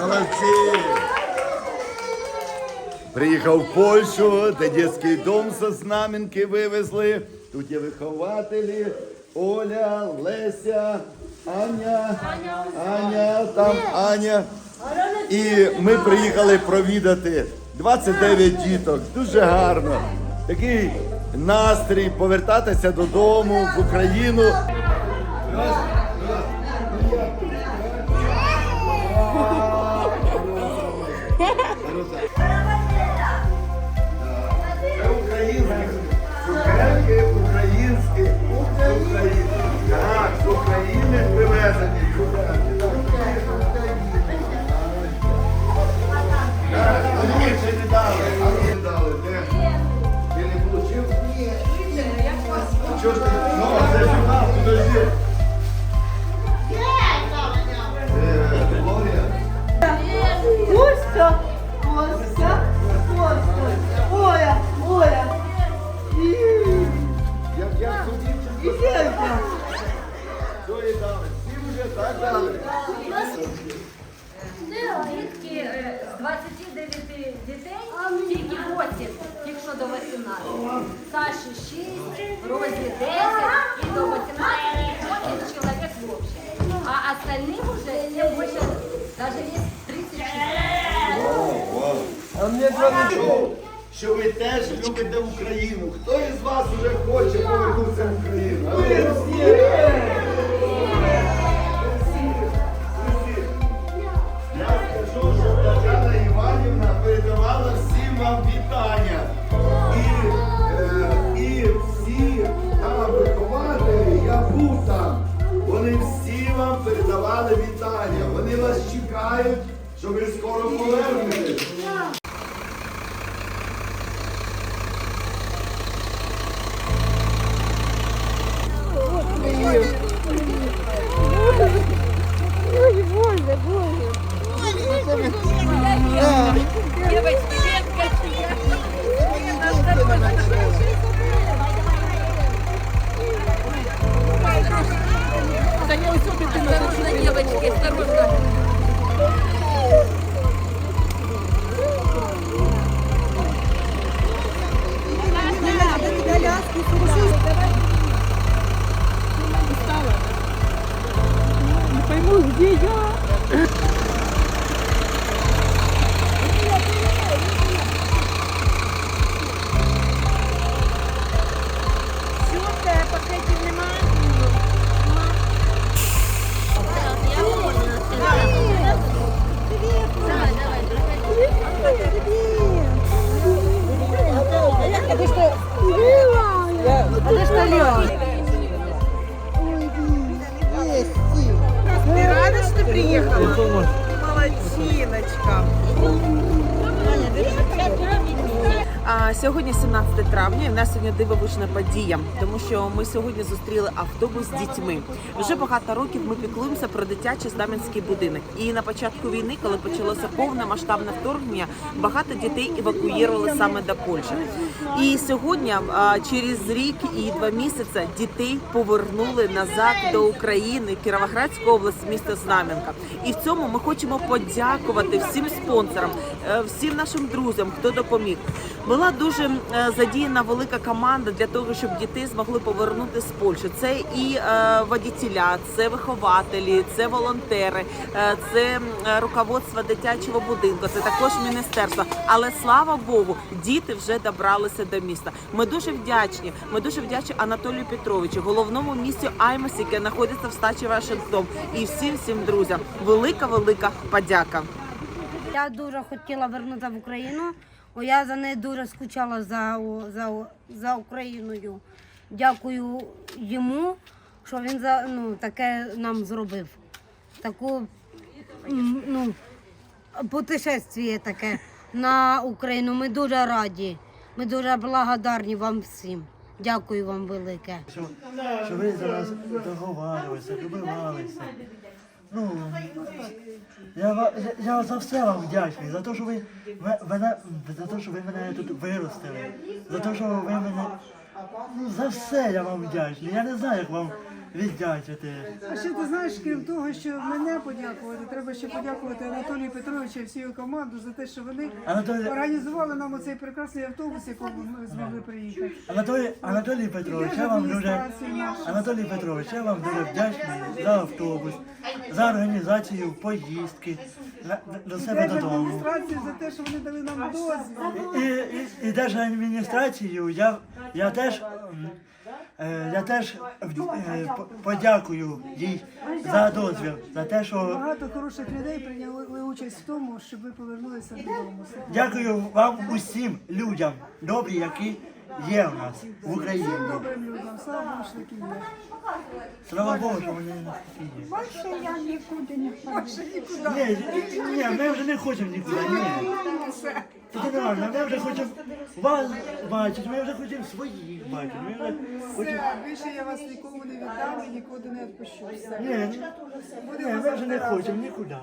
Молодці! Приїхав в Польщу, де дитячий дом со Знаменки вивезли. Тут є вихователі Оля, Леся, Аня, Аня, там Аня. І ми приїхали провідати 29 діток. Дуже гарно. Такий настрій повертатися додому в Україну. Це українські. Цукерки українські. Українські. Так, з України привезені. Так, не дали. А. Ти не получив? Ні. Дітки е, з 29 дітей, тільки 8, тільки що до 18. Саші 6, Розі 10 і до 18 8 чоловік в общем. А остальным уже больше, даже есть 36. А мені чув, що ви теж любите Україну. Хто із вас чекають, що ви vídeo! Сьогодні 17 травня. і в нас сьогодні дивовижна подія, тому що ми сьогодні зустріли автобус з дітьми. Вже багато років ми піклуємося про дитячий знам'янський будинок. І на початку війни, коли почалося повне масштабне вторгнення, багато дітей евакуювали саме до Польщі. І сьогодні, через рік і два місяці, дітей повернули назад до України, Кіровоградської області, місто Знам'янка. І в цьому ми хочемо подякувати всім спонсорам, е, всім нашим друзям, хто допоміг. Була дуже е, задіяна велика команда для того, щоб дітей змогли повернути з Польщі. Це і е, водітеля, це вихователі, це волонтери, е, це руководство дитячого будинку, це також міністерство. Але слава Богу, діти вже добралися до міста. Ми дуже вдячні. Ми дуже вдячні Анатолію Петровичу, головному місті Аймас, яке знаходиться в стачі Вашингтон, і всім всім друзям. Велика велика подяка. Я дуже хотіла вернутися в Україну, бо я за нею дуже скучала за, за, за Україною. Дякую йому, що він за, ну, таке нам зробив. Таку ну, путешествие таке на Україну. Ми дуже раді. Ми дуже благодарні вам всім. Дякую вам велике. що, що ви за нас договарювалися, добивалися. Ну, я, я, за все вам вдячний, за те, що ви мене, за те, що ви мене тут виростили, за те, що ви мене. Ну, за все я вам вдячний. Я не знаю, як вам віддячити. А ще ти знаєш, крім того, що мене подякувати, треба ще подякувати Анатолію Петровичу і всю команду за те, що вони Анатолій, організували нам оцей прекрасний автобус, якому ми змогли приїхати. Анатолій, Анатолій Петрович, я вам дуже Анатолій Петрович, я вам дуже вдячний за автобус, за організацію поїздки на- до себе додому. Держадміністрацію за те, що вони дали нам дозвіл. І, і, і держадміністрацію я, я теж. м, е, Я теж е, по- подякую їй за дозвіл, за те, що Багато хороших людей прийняли участь в тому, щоб ви повернулися додому. дякую вам усім людям, добрі, які є в нас в Україні. Добрим людям, слава Богу, такі є. Слава Богу, що вони на такі є. Більше я нікуди не нікуди. Ні, ні, ми вже не хочемо нікуди. Ні. Це нормально, ми вже хочемо вас бачити, ми вже хочемо своїх бачити. Ми вже хочемо... Все, більше я вас нікому не віддам і нікуди не відпущу. Все. Ні, ні, ми вже не хочемо нікуди.